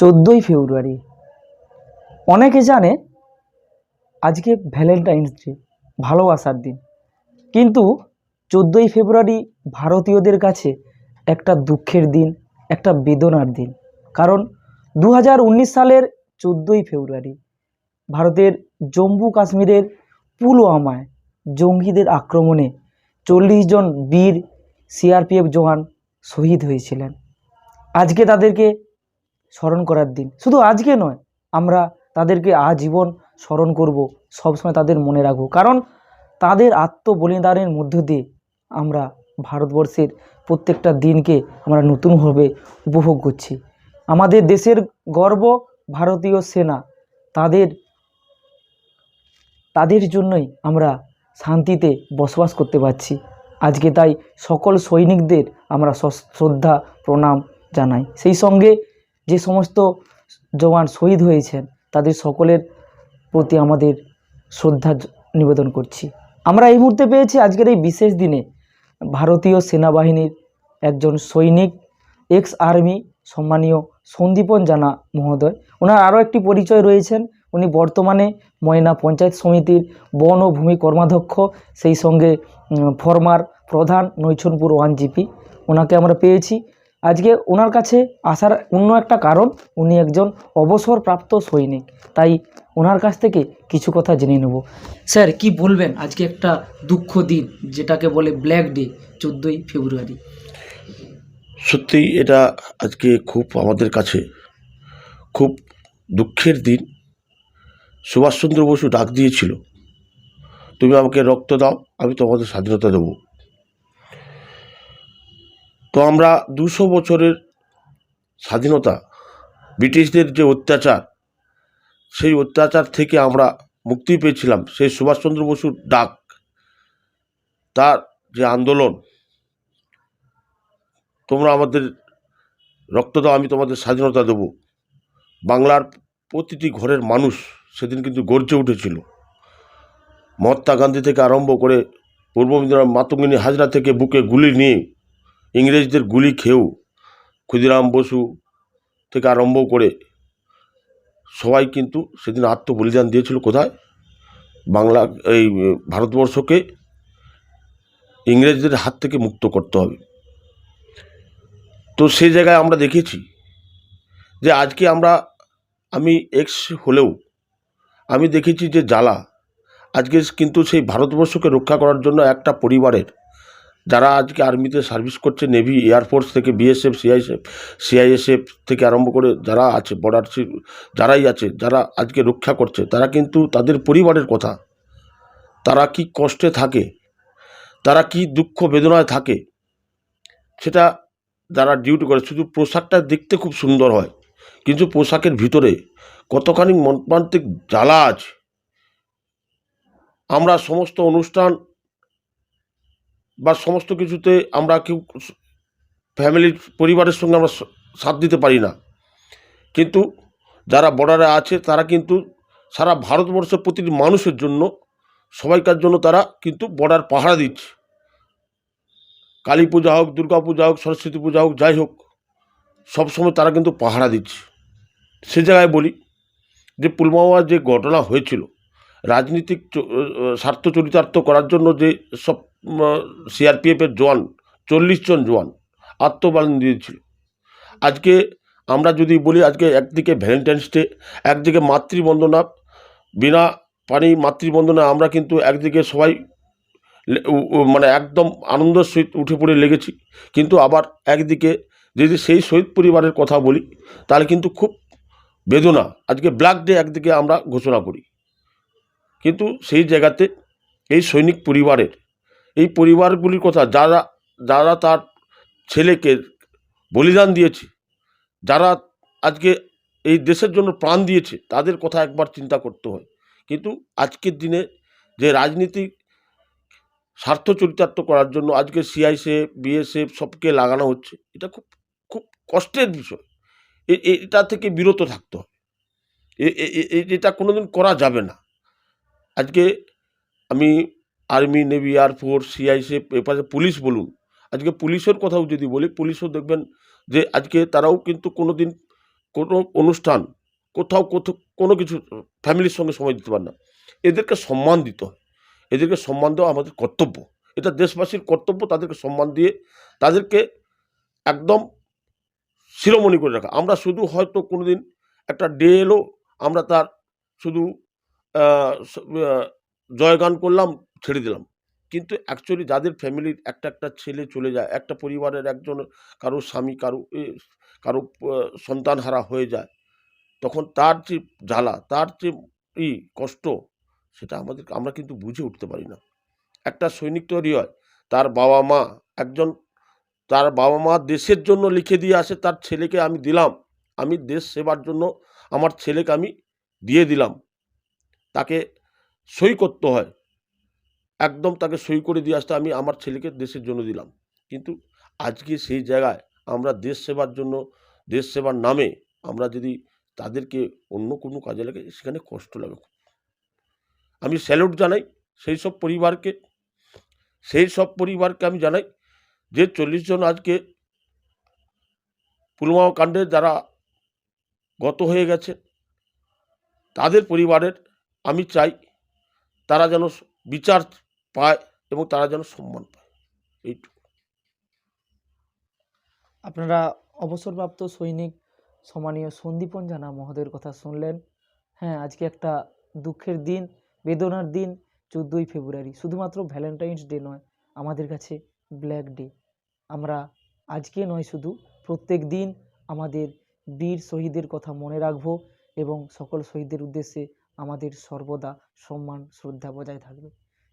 চোদ্দোই ফেব্রুয়ারি। অনেকে জানে আজকে ভ্যালেন্টাইন্স ডে, ভালোবাসার দিন। কিন্তু চোদ্দোই ফেব্রুয়ারি ভারতীয়দের কাছে একটা দুঃখের দিন, একটা বেদনার দিন। কারণ দু হাজার উনিশ সালের চোদ্দোই ফেব্রুয়ারি ভারতের জম্মু কাশ্মীরের পুলওয়ামায় জঙ্গিদের আক্রমণে চল্লিশ জন বীর সিআরপিএফ জওয়ান শহীদ হয়েছিলেন। আজকে তাদেরকে স্মরণ করার দিন। শুধু আজকে নয়, আমরা তাদেরকে আজীবন স্মরণ করব, সবসময় তাদের মনে রাখব। কারণ তাদের আত্মবলিদানের মধ্য দিয়ে আমরা ভারতবর্ষের প্রত্যেকটা দিনকে আমরা নতুনভাবে উপভোগ করছি। আমাদের দেশের গর্ব ভারতীয় সেনা, তাদের তাদের জন্যই আমরা শান্তিতে বসবাস করতে পারছি। আজকে তাই সকল সৈনিকদের আমরা শ্রদ্ধা, প্রণাম জানাই। সেই সঙ্গে যে সমস্ত জওয়ান শহীদ হয়েছেন, তাদের সকলের প্রতি আমাদের শ্রদ্ধা নিবেদন করছি। আমরা এই মুহূর্তে পেয়েছি আজকের এই বিশেষ দিনে ভারতীয় সেনাবাহিনীর একজন সৈনিক এক্স আর্মি সম্মানীয় সন্দীপন জানা মহোদয়। ওনার আরও একটি পরিচয় রয়েছেন। উনি বর্তমানে ময়না পঞ্চায়েত সমিতির বন ও ভূমি কর্মাধ্যক্ষ, সেই সঙ্গে ফরমার প্রধান নৈছনপুর ওয়ান জিপি। ওনাকে আমরা পেয়েছি। আজকে ওনার কাছে আসার অন্য একটা কারণ, উনি একজন অবসরপ্রাপ্ত সৈনিক। তাই ওনার কাছ থেকে কিছু কথা জেনে নেব। স্যার, কি বলবেন? আজকে একটা দুঃখ দিন, যেটাকে বলে ব্ল্যাক ডে চোদ্দোই ফেব্রুয়ারি। সত্যিই এটা আজকে খুব আমাদের কাছে খুব দুঃখের দিন। সুভাষচন্দ্র বসু ডাক দিয়েছিল, তুমি আমাকে রক্ত দাও, আমি তোমাদের স্বাধীনতা দেব। তো আমরা দুশো বছরের স্বাধীনতা, ব্রিটিশদের যে অত্যাচার, সেই অত্যাচার থেকে আমরা মুক্তি পেয়েছিলাম। সেই সুভাষচন্দ্র বসুর ডাক, তার যে আন্দোলন, তোমরা আমাদের রক্ত দাও, আমি তোমাদের স্বাধীনতা দেবো। বাংলার প্রতিটি ঘরের মানুষ সেদিন কিন্তু গর্জে উঠেছিল। মহাত্মা গান্ধী থেকে আরম্ভ করে পূর্ব মেদিনীপুর, মাতঙ্গিনী হাজরা থেকে বুকে গুলি নিয়ে ইংরেজদের গুলি খেয়েও ক্ষুদিরাম বসু থেকে আরম্ভ করে সবাই কিন্তু সেদিন আত্মবলিদান দিয়েছিল কোথায়? বাংলা, এই ভারতবর্ষকে ইংরেজদের হাত থেকে মুক্ত করতে হবে। তো সেই জায়গায় আমরা দেখেছি যে আজকে আমরা, আমি এক্স হলেও আমি দেখেছি যে জ্বালা, আজকে কিন্তু সেই ভারতবর্ষকে রক্ষা করার জন্য একটা পরিবারের যারা আজকে আর্মিতে সার্ভিস করছে নেভি এয়ারফোর্স থেকে বিএসএফ সিআইএসএফ সিআইএসএফ থেকে আরম্ভ করে যারা আছে বর্ডার যারাই আছে, যারা আজকে রক্ষা করছে, তারা কিন্তু তাদের পরিবারের কথা। তারা কি কষ্টে থাকে? তারা কি দুঃখ বেদনায় থাকে? সেটা যারা ডিউটি করে, শুধু পোশাকটা দেখতে খুব সুন্দর হয়, কিন্তু পোশাকের ভিতরে কতখানি মর্মান্তিক জ্বালা আছে। আমরা সমস্ত অনুষ্ঠান বা সমস্ত কিছুতে আমরা কেউ ফ্যামিলির পরিবারের সঙ্গে আমরা সাথ দিতে পারি না। কিন্তু যারা বর্ডারে আছে, তারা কিন্তু সারা ভারতবর্ষের প্রতিটি মানুষের জন্য, সবাইকার জন্য তারা কিন্তু বর্ডার পাহারা দিচ্ছে। কালী পূজা হোক, দুর্গা পূজা হোক, সরস্বতী পূজা হোক, যাই হোক সবসময় তারা কিন্তু পাহারা দিচ্ছে। সে জায়গায় বলি যে পুলওয়ামার যে ঘটনা হয়েছিল, রাজনীতিক স্বার্থ চরিতার্থ করার জন্য যে সব সিআরপিএফের জওয়ান, চল্লিশ জন জওয়ান আত্মবলিদান দিয়েছিল। আজকে আমরা যদি বলি, আজকে একদিকে ভ্যালেন্টাইন্স ডে একদিকে মাতৃবন্দনা। বিনা পানি মাতৃবন্দনা আমরা কিন্তু একদিকে সবাই মানে একদম আনন্দের সহিত উঠে পড়ে লেগেছি। কিন্তু আবার একদিকে যদি সেই শহীদ পরিবারের কথা বলি, তাহলে কিন্তু খুব বেদনা। আজকে ব্ল্যাক ডে একদিকে আমরা ঘোষণা করি। কিন্তু সেই জায়গাতে এই সৈনিক পরিবারের এই পরিবারগুলির কথা যারা যারা তার ছেলেকে বলিদান দিয়েছে, যারা আজকে এই দেশের জন্য প্রাণ দিয়েছে, তাদের কথা একবার চিন্তা করতে হয়। কিন্তু আজকের দিনে যে রাজনীতি স্বার্থ চরিতার্থ করার জন্য আজকে সিআইসিএফ বিএসএফ সবকে লাগানো হচ্ছে, এটা খুব খুব কষ্টের বিষয়। এটা থেকে বিরত থাকতে হবে এটা কোনোদিন করা যাবে না। আজকে আমি আর্মি, নেভি এয়ারফোর্স সিআইসিএফ এপাশে পুলিশ বলুন। আজকে পুলিশের কথাও যদি বলি, পুলিশও দেখবেন যে আজকে তারাও কিন্তু কোনো দিন কোনো অনুষ্ঠান, কোথাও কোথাও কোনো কিছু ফ্যামিলির সঙ্গে সময় দিতে পারে না। এদেরকে সম্মান দিতে হয়। এদেরকে সম্মান দেওয়া আমাদের কর্তব্য। এটা দেশবাসীর কর্তব্য, তাদেরকে সম্মান দিয়ে তাদেরকে একদম শিরোমণি করে রাখা। আমরা শুধু হয়তো কোনো দিন একটা ডে এলো, আমরা তার শুধু জয়গান করলাম ছেড়ে দিলাম। কিন্তু অ্যাকচুয়ালি যাদের ফ্যামিলির একটা একটা ছেলে চলে যায়, একটা পরিবারের একজন কারও স্বামী, কারও কারও সন্তান হারা হয়ে যায়, তখন তার যে জ্বালা, তার যে ই, কষ্ট, সেটা আমাদের, আমরা কিন্তু বুঝে উঠতে পারি না। একটা সৈনিক তৈরি হয়, তার বাবা মা একজন, তার বাবা মা দেশের জন্য লিখে দিয়ে আসে, তার ছেলেকে আমি দিলাম, আমি দেশ সেবার জন্য আমার ছেলেকে আমি দিয়ে দিলাম। তাকে সই করতে হয়। একদম তাকে সই করে দিয়ে আসতে আমি আমার ছেলেকে দেশের জন্য দিলাম। কিন্তু আজকে সেই জায়গায় আমরা দেশ সেবার জন্য, দেশ সেবার নামে আমরা যদি তাদেরকে অন্য কোনো কাজে লাগে সেখানে কষ্ট লাগে আমি স্যালুট জানাই সেই সব পরিবারকে, সেই সব পরিবারকে আমি জানাই যে চল্লিশ জন আজকে পুলওয়ামা কাণ্ডে যারা গত হয়ে গেছে, তাদের পরিবারের আমি চাই তারা যেন বিচার পায় এবং তারা যেন সম্মান পায়। এইটুকু। আপনারা অবসরপ্রাপ্ত সৈনিক সম্মানীয় সন্দীপন জানা মহোদয়ের কথা শুনলেন। হ্যাঁ আজকে একটা দুঃখের দিন, বেদনার দিন, চোদ্দোই ফেব্রুয়ারি। শুধুমাত্র ভ্যালেন্টাইন্স ডে নয়, আমাদের কাছে ব্ল্যাক ডে। আমরা আজকে নয়, শুধু প্রত্যেক দিন আমাদের বীর শহীদের কথা মনে রাখব এবং সকল শহীদের উদ্দেশ্যে আমাদের সর্বদা সম্মান, শ্রদ্ধা বজায় থাকবে।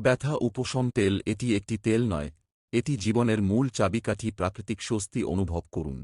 ব্যথা, উপশম তেল, এটি একটি তেল নয়, এটি জীবনের মূল চাবিকাঠি, প্রাকৃতিক স্বস্তি অনুভব করুন।